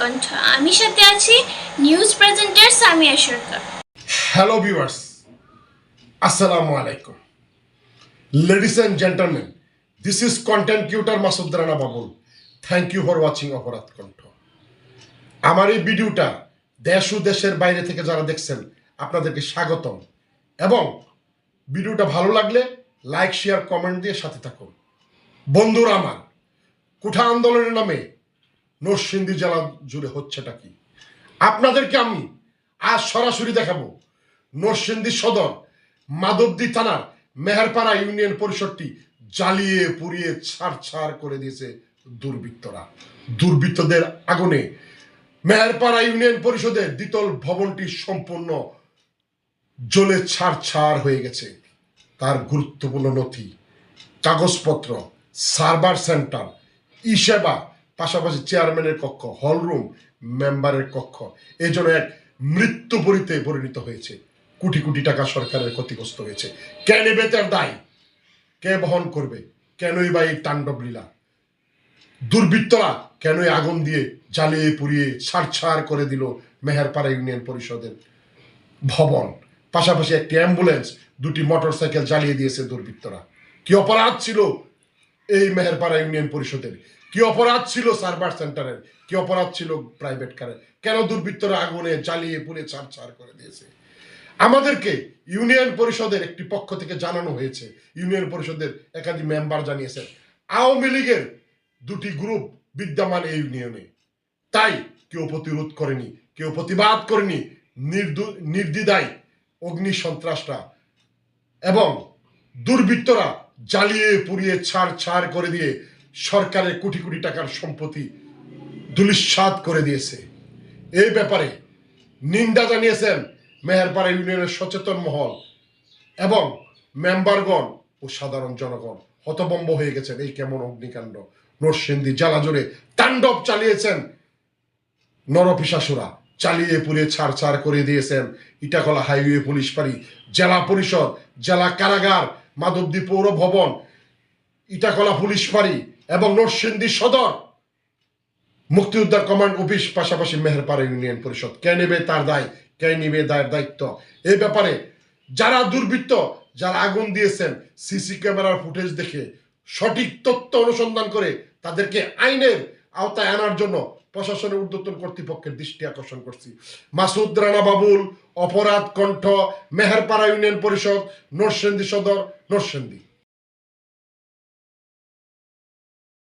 কণ্ঠ। আমি সাথে আছি news presenter Samia Sarkar. Hello viewers আসসালামু আলাইকুম। Ladies and gentleman this is content creator Masud Rana Babul. Thank you for watching অপরাধ কণ্ঠ। আমার এই ভিডিওটা দেশ ও দেশের বাইরে থেকে যারা দেখছেন, আপনাদেরকে স্বাগতম। এবং ভিডিওটা ভালো লাগলে লাইক শেয়ার কমেন্ট দিয়ে সাথে থাকুন। বন্ধুরা আমার, কুঠা আন্দোলনের নামে নরসিংদী জেলা জুড়ে হচ্ছেটা কি? আপনাদেরকে আমি আজ সরাসরি দেখাবো নরসিংদী সদর মাধবদী থানার মেহেরপাড়া ইউনিয়ন পরিষদটি জ্বালিয়ে পুড়িয়ে ছাড় ছাড় করে দিয়েছে দুর্বৃত্তরা। দুর্বৃত্তদের আগুনে মেহেরপাড়া ইউনিয়ন পরিষদের দ্বিতল ভবনটি সম্পূর্ণ জ্বলে ছাড় ছাড় হয়ে গেছে। তার গুরুত্বপূর্ণ নথি, কাগজপত্র, সার্ভার সেন্টার, ই সেবা পাশাপাশি চেয়ারম্যানের কক্ষ হলরুম মেম্বারের কক্ষ এই জন্য এক মৃত্যুপরিতে পরিণত হয়েছে। কোটি কোটি টাকা সরকারের ক্ষতিগ্রস্ত হয়েছে। কে নেবে তার দায়? কে বহন করবে? কেনই বা এই তাণ্ডব লীলা? দুর্বৃত্তরা কেনই আগুন দিয়ে জ্বালিয়ে পুড়িয়ে ছাড় ছাড় করে দিল মেহেরপাড়া ইউনিয়ন পরিষদের ভবন? পাশাপাশি একটি অ্যাম্বুলেন্স দুটি মোটরসাইকেল জ্বালিয়ে দিয়েছে দুর্বৃত্তরা। কি অপরাধ ছিল এই মেহেরপাড়া ইউনিয়ন পরিষদের? কি অপরাধ ছিল সার্ভার সেন্টারের? কি অপরাধ ছিল প্রাইভেট কারের? কেন দুর্বৃত্তরা আগুনে জ্বালিয়ে, পুড়ে, ছাড় ছাড় করে দিয়েছে? আমাদেরকে ইউনিয়ন পরিষদের একটি পক্ষ থেকে জানানো হয়েছে। ইউনিয়ন পরিষদের একাধিক মেম্বার জানিয়েছেন, আওয়ামী লীগের দুটি গ্রুপ বিদ্যমান এই ইউনিয়নে। তাই কেউ প্রতিরোধ করেনি, কেউ প্রতিবাদ করেনি, নির্দু- নির্দ্বিধায় অগ্নি সন্ত্রাসটা। এবং দুর্বৃত্তরা জ্বালিয়ে, পুড়িয়ে, ছাড় ছাড় করে দিয়ে সরকারের কোটি কোটি টাকার সম্পত্তি দুলিশ্বাত করে দিয়েছে। এই ব্যাপারে নিন্দা জানিয়েছেন মেহেরপাড়া ইউনিয়নের সচেতন মহল এবং মেম্বারগণ ও সাধারণ জনগণ। হতবম্ব হয়ে গেছেন এই কেমন অগ্নিকাণ্ড। নরসিংদী জেলা জুড়ে তাণ্ডব চালিয়েছেন নরপিশাসুরা। চালিয়ে পুড়িয়ে ছাড় করে দিয়েছেন ইটাকলা হাইওয়ে পুলিশ ফাঁড়ি জেলা পরিষদ, জেলা কারাগার, মাধবদী পৌর ভবন ইটাকলা পুলিশ ফাঁড়ি এবং নরসিংদী সদর মুক্তিযোদ্ধার কমান্ড অফিস পাশাপাশি মেহেরপাড়া ইউনিয়ন পরিষদ। কে নেবে তার দায়, কে নেবে তার দায়িত্ব? এই ব্যাপারে যারা দুর্বৃত্ত, যারা আগুন দিয়েছেন, সিসি ক্যামেরার ফুটেজ দেখে সঠিক তথ্য অনুসন্ধান করে তাদেরকে আইনের আওতায় আনার জন্য প্রশাসনের ঊর্ধ্বতন কর্তৃপক্ষের দৃষ্টি আকর্ষণ করছি। মাসুদ রানা বাবুল, অপরাধ কণ্ঠ, মেহেরপাড়া ইউনিয়ন পরিষদ, নরসিংদী সদর, নরসিংদী।